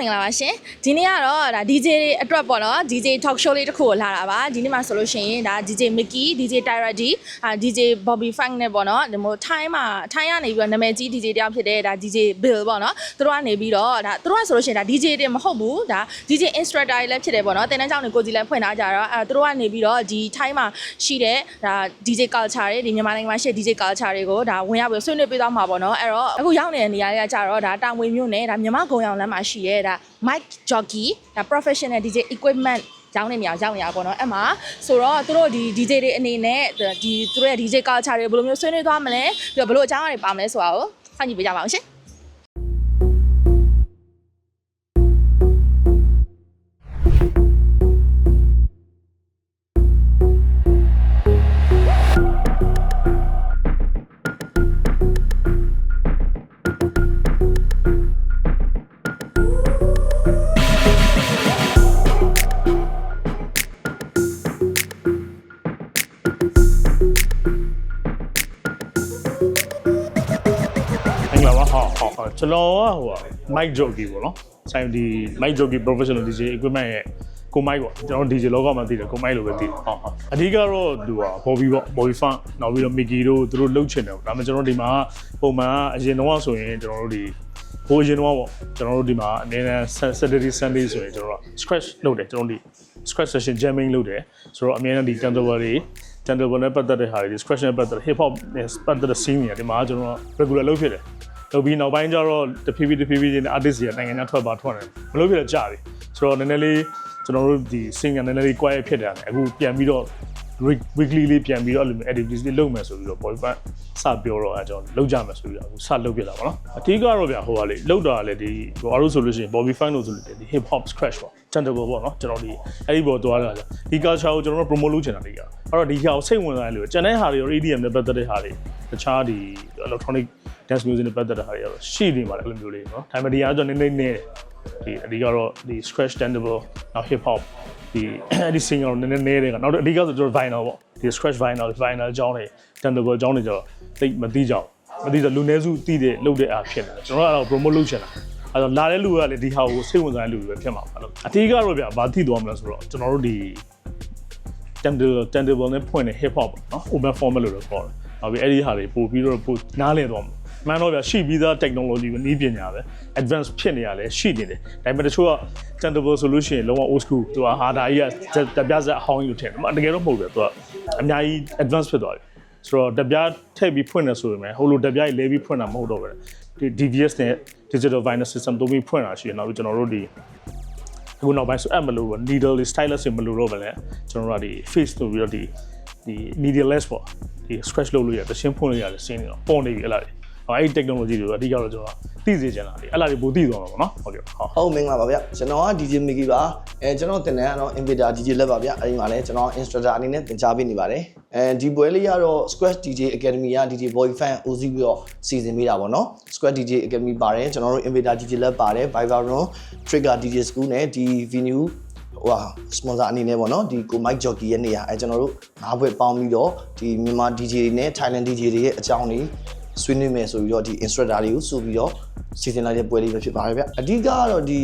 မင်္ဂလာပါရှင်ဒီနေ့ကတော့ဒါ DJ တွေအတွက်ပေါ့နော် DJ talk show လေးတစ်ခုကိုလာတာပါဒီနေ့မှာဆိုလို့ရှိရင်ဒါ DJ Mickey DJ Tyra D အာ DJ Bobby Funk နဲ့ပေါ့နော်ဒီမို့ Thai မှာ Thai ကနေပြီးတော့နာမည်ကြီး DJ တယောက်ဖြစ်တဲ့ဒါ DJ Bill ပေါ့နော်သူတို့ကနေပြီးတော့ဒါသူတို့ကဆိုလို့ရှိရင်ဒါ DJ တွေမဟုတ်ဘူးဒါ DJ instructor တွေလည်းဖြစ်တယ်ပေါ့နော်တင်တန်းကြောင့်ကိုကြီးလည်းဖွင့်ထားကြတော့အဲသူတို့ကနေပြီးတော့ဒီ Thai မှာရှိတဲ့ဒါ DJ culture တွေဒီမြန်မာနိုင်ငံမှာရှိတဲ့ DJ culture တွေကိုဒါဝင်ရောက်ပြီးဆွေးနွေးပေးသွားမှာပေါ့နော်အဲ့တော့အခုရောက်နေတဲ့နေရာတွေကကြတော့ဒါတာဝန်မြို့နယ်ဒါမြန်မာဂုံရောင်လမ်းမှာရှိရဲဒါ mic jockey ဒါ professional DJ equipment ကျောင်းနေနေအောင်ရောက်နေရပါတော့အဲ့မှာဆိုတော့သူတို့ဒီ DJ တွေအနေနဲ့ဒီသူတို့ရဲ့ DJ culture တွေဘယ်လိုမျိုးဆွေးနွေးသွားမလဲပြီးတော့ဘယ်လိုအကြောင်းအရာတွေပါမလဲဆိုတာကိုစောင့်ကြည့်ပေးကြပါအောင်ရှင် လာပါဟောဟောဟောကျွန်တော်ကဟိုက mic jockey ပေါ့နော်ဆိုင်ဒီ mic jockey professional DJ equipment ရဲ့ကိုမိုက်ပေါ့ကျွန်တော် DJ လောကမှာသိတယ်ကိုမိုက်လို့ပဲသိတယ်ဟောဟောအဓိကတော့သူက Bobby ပေါ့ Bobby Funk နောက်ပြီးတော့ Mickey တို့သူတို့လှုပ်ချင်တယ်ပေါ့ဒါပေမဲ့ကျွန်တော်ဒီမှာပုံမှန်ကအရင်တော့ဆိုရင်ကျွန်တော်တို့ဒီဟိုအရင်တော့ပေါ့ကျွန်တော်တို့ဒီမှာအနေနဲ့ Saturday Sunday ဆိုရင်ကျွန်တော်တို့ scratch လုပ်တယ်ကျွန်တော်ဒီ scratch session jamming လုပ်တယ်ဆိုတော့အများနဲ့ဒီ Canterbury တွေ Canterbury နဲ့ပတ်သက်တဲ့ဟာတွေ scratch နဲ့ပတ်သက်တဲ့ hip hop နဲ့ပတ်သက်တဲ့ scene တွေဒီမှာကျွန်တော် regular လုပ်ဖြစ်တယ် လုပ်ပြီးနောက်ပိုင်းကျတော့တဖြည်းဖြည်းတဖြည်းဖြည်းချင်း artist တွေကနိုင်ငံခြားထွက်ပါထွက်တယ်မလုပ်ဖြစ်တော့ကြာပြီဆိုတော့နည်းနည်းလေးကျွန်တော်တို့ဒီ singer နည်းနည်းလေး quiet ဖြစ်တယ်အခုပြန်ပြီးတော့ week- weekly လေးပြန်ပြီးတော့အဲ့လိုမျိုး activities လေးလုပ်မယ်ဆိုပြီးတော့ boy band စပြောတော့အဲကျွန်တော်လုပ်ကြမယ်ဆိုပြီးတော့အခုစလုပ်ပြတာပေါ့နော်အထူးကတော့ဗျာဟိုကလေလုပ်တာလေဒီဟိုအားလို့ဆိုလို့ရှိရင် Bobby Fine လို့ဆိုလို့ဒီ hip hop scratch ပေါ့ chantable ပေါ့နော်ကျွန်တော်ဒီအဲ့ဒီပေါ်သွားတာကြာဒီ culture ကိုကျွန်တော်တို့ promote လုပ်ချင်တာလေကြာအဲ့တော့ဒီဟာကိုစိတ်ဝင်စားတယ်လို့ကျန်တဲ့ဟာတွေရော EDM နဲ့ပတ်သက်တဲ့ဟာတွေတခြားဒီ electronic dance music နဲ့ပတ်သက်တဲ့ဟာတွေရောရှိနေပါတယ်အဲ့လိုမျိုးလေးနော်ဒါပေမဲ့ဒီအားကျွန်တော်နည်းနည်းနဲ့ ဒီအဓိကတော့ဒီ scratch chantable နောက် hip hop ဒီအဲ့ဒီ singer ကိုနည်းနည်းနည်းတယ်ကနောက်တော့အဓိကဆိုကျွန်တော် vinyl ပေါ့ဒီ scratch vinyl vinyl အကြောင်းတွေ tentable အကြောင်းတွေကျတော့သိပ်မသိကြဘူးမသိတော့လူနည်းစုသိတဲ့လုပ်တဲ့အားဖြစ်နေတယ်ကျွန်တော်ကတော့ promote လုပ်ချင်တာအဲ့တော့လာတဲ့လူကလည်းဒီဟာကိုစိတ်ဝင်စားတဲ့လူတွေပဲဖြစ်မှာပါလို့အထူးကတော့ဗျာဘာသိသွားမလဲဆိုတော့ကျွန်တော်တို့ဒီ tentable tentable နဲ့ဖွင့်တဲ့ hip hop ပေါ့နော် open format လို့တော့ခေါ်တယ်နောက်ပြီးအဲ့ဒီဟာတွေပို့ပြီးတော့ပို့နားလည်သွားမှာ မှန်တော့ဗျာရှိပြီးသား technology ပဲနည်းပညာပဲ advance ဖြစ်နေရလဲရှိနေတယ်ဒါပေမဲ့တချို့က tentable solution လုံးဝ old school သူကဟာဒါကြီးကတပြဆက်အဟောင်းကြီးလို့ထင်တယ်တကယ်တော့မဟုတ်ဘူးသူကအများကြီး advance ဖြစ်သွားပြီဆိုတော့တပြထည့်ပြီးဖွင့်နေဆိုရင်ဟိုလိုတပြကြီးလဲပြီးဖွင့်တာမဟုတ်တော့ဘူးဒီ DVS နဲ့ digital vinyl system သုံးပြီးဖွင့်တာရှိတယ်နောက်ပြီးကျွန်တော်တို့ဒီအခုနောက်ပိုင်းဆိုအဲ့မလို့ needle လေး stylus တွေမလို့တော့ပဲလေကျွန်တော်တို့ကဒီ face လို့ပြီးတော့ဒီဒီ needleless ပေါ့ဒီ scratch လုပ်လို့ရတယ်တရှင်းဖွင့်လို့ရတယ်စင်းနေတော့ပေါ်နေပြီအဲ့လား အဲ့ဒီ technology တွေအဓိကတော့ကျွန်တော်သိစေချင်တာလေအဲ့လားတွေပိုသိသွားမှာပေါ့နော်ဟုတ်ကဲ့ဟုတ်ဟုတ်မင်္ဂလာပါဗျကျွန်တော်က DJ Mickey ပါအဲကျွန်တော်တင်တယ်ကတော့ Invader DJ လက်ပါဗျအဲဒီမှာလည်းကျွန်တော် instructor အနေနဲ့သင်ကြားပေးနေပါတယ်အဲဒီပွဲလေးကတော့ Squash DJ Academy က DJ Boy Fan ဦးစီးပြီးတော့စီစဉ်ပေးတာပေါ့နော် Squash DJ Academy ပါတယ်ကျွန်တော်တို့ Invader DJ လက်ပါတယ် Viber Room Trigger DJ School နဲ့ဒီ venue ဟိုဟာ sponsor အနေနဲ့ပေါ့နော်ဒီကို Mike Jockey ရဲ့နေရာအဲကျွန်တော်တို့ငါးဘွဲ့ပေါင်းပြီးတော့ဒီမြန်မာ DJ တွေနဲ့ Thailand DJ တွေရဲ့အကြောင်းတွေ ဆွေးနွေးမယ်ဆိုပြီးတော့ဒီ instructor တွေကိုစုပြီးတော့စီစဉ်လိုက်တဲ့ပွဲလေးပဲဖြစ်ပါတယ်ဗျအဓိကကတော့ဒီ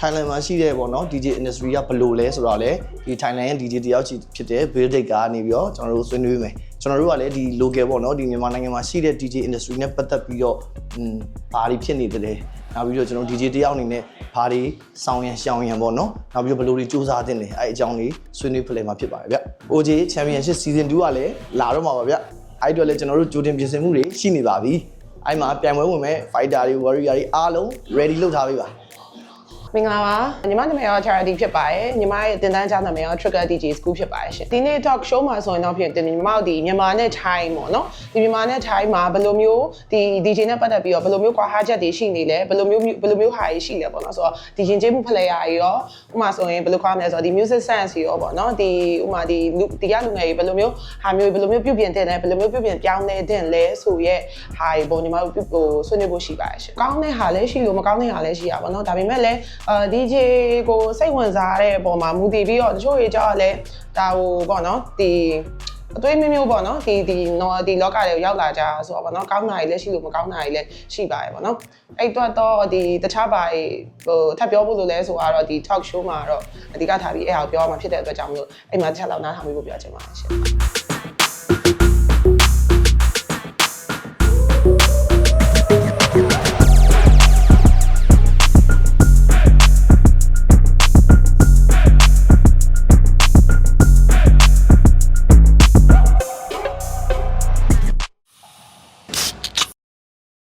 Thailand မှာရှိတဲ့ပေါ့နော် DJ industry ကဘယ်လိုလဲဆိုတော့လေဒီ Thailand ရဲ့ DJ တယောက်ချီဖြစ်တဲ့ Bill Dick ကနေပြီးတော့ကျွန်တော်တို့ဆွေးနွေးမယ်ကျွန်တော်တို့ကလည်းဒီ local ပေါ့နော်ဒီမြန်မာနိုင်ငံမှာရှိတဲ့ DJ industry နဲ့ပတ်သက်ပြီးတော့อืมဘာတွေဖြစ်နေတယ်လဲနောက်ပြီးတော့ကျွန်တော် DJ တယောက်အနေနဲ့ဘာတွေစောင်းရန်ရှောင်းရန်ပေါ့နော်နောက်ပြီးတော့ဘယ်လိုတွေစူးစမ်းတင်လဲအဲအကြောင်းလေးဆွေးနွေးဖလှယ်မှာဖြစ်ပါတယ်ဗျ OJ Championship Season 2ကလည်းလာတော့မှာပါဗျ အဲ့ဒီတော့လည်းကျွန်တော်တို့ကြိုတင်ပြင်ဆင်မှုတွေရှိနေပါပြီအဲ့မှာပြန်ပွဲဝင်မဲ့ fighter တွေ warrior တွေအားလုံး ready လုပ်ထားပေးပါ မင်္ဂလာပါညီမနာမည်ရော charity ဖြစ်ပါတယ်ညီမရဲ့တင်တန်းကြားနာမည်ရော trigger DJ school ဖြစ်ပါတယ်ရှင်ဒီနေ့ talk show မှာဆိုရင်တော့ဖြစ်တင်ညီမတို့ဒီမြန်မာနဲ့ Thai ပေါ့နော်ဒီမြန်မာနဲ့ Thai မှာဘယ်လိုမျိုးဒီ DJ နဲ့ပတ်သက်ပြီးတော့ဘယ်လိုမျိုးကွာဟာချက်တွေရှိနေလဲဘယ်လိုမျိုးဘယ်လိုမျိုးဟာတွေရှိလဲပေါ့နော်ဆိုတော့ဒီရင်ကျေးမှု player တွေရောဥပမာဆိုရင်ဘယ်လိုခေါ်မလဲဆိုတော့ဒီ music sense တွေရောပေါ့နော်ဒီဥပမာဒီလူဒီကလူငယ်တွေဘယ်လိုမျိုးဟာမျိုးဘယ်လိုမျိုးပြုပြင်တင်လဲဘယ်လိုမျိုးပြုပြင်ပြောင်းလဲတင်လဲဆိုရဲဟာတွေပေါ့ညီမတို့ဟိုဆွေးနွေးဖို့ရှိပါတယ်ရှင်ကောင်းတဲ့ဟာလည်းရှိလို့မကောင်းတဲ့ဟာလည်းရှိရပါတော့ဒါပေမဲ့လည်းအာ DJ ကိုစိတ်ဝင်စားတဲ့အပေါ်မှာမူတည်ပြီးတော့တချို့တွေကြောက်လဲဒါဟိုပေါ့နော်ဒီအသွေးမျိုးမျိုးပေါ့နော်ဒီဒီနော်ဒီလောကတွေကိုရောက်လာကြဆိုတော့ပေါ့နော်ကောင်းတာတွေလည်းရှိလို့မကောင်းတာတွေလည်းရှိပါတယ်ပေါ့နော်အဲ့တော့တော့ဒီတခြားပါဟိုထပ်ပြောဖို့လို့လဲဆိုတော့ဒီ talk show မှာတော့အဓိကထားပြီးအဲ့ဟာကိုပြောရမှာဖြစ်တဲ့အတွက်ကြောင့်မလို့အဲ့မှာတစ်ချက်လောက်နားထောင်ပြီးဖို့ပြောချင်ပါတယ်ရှင်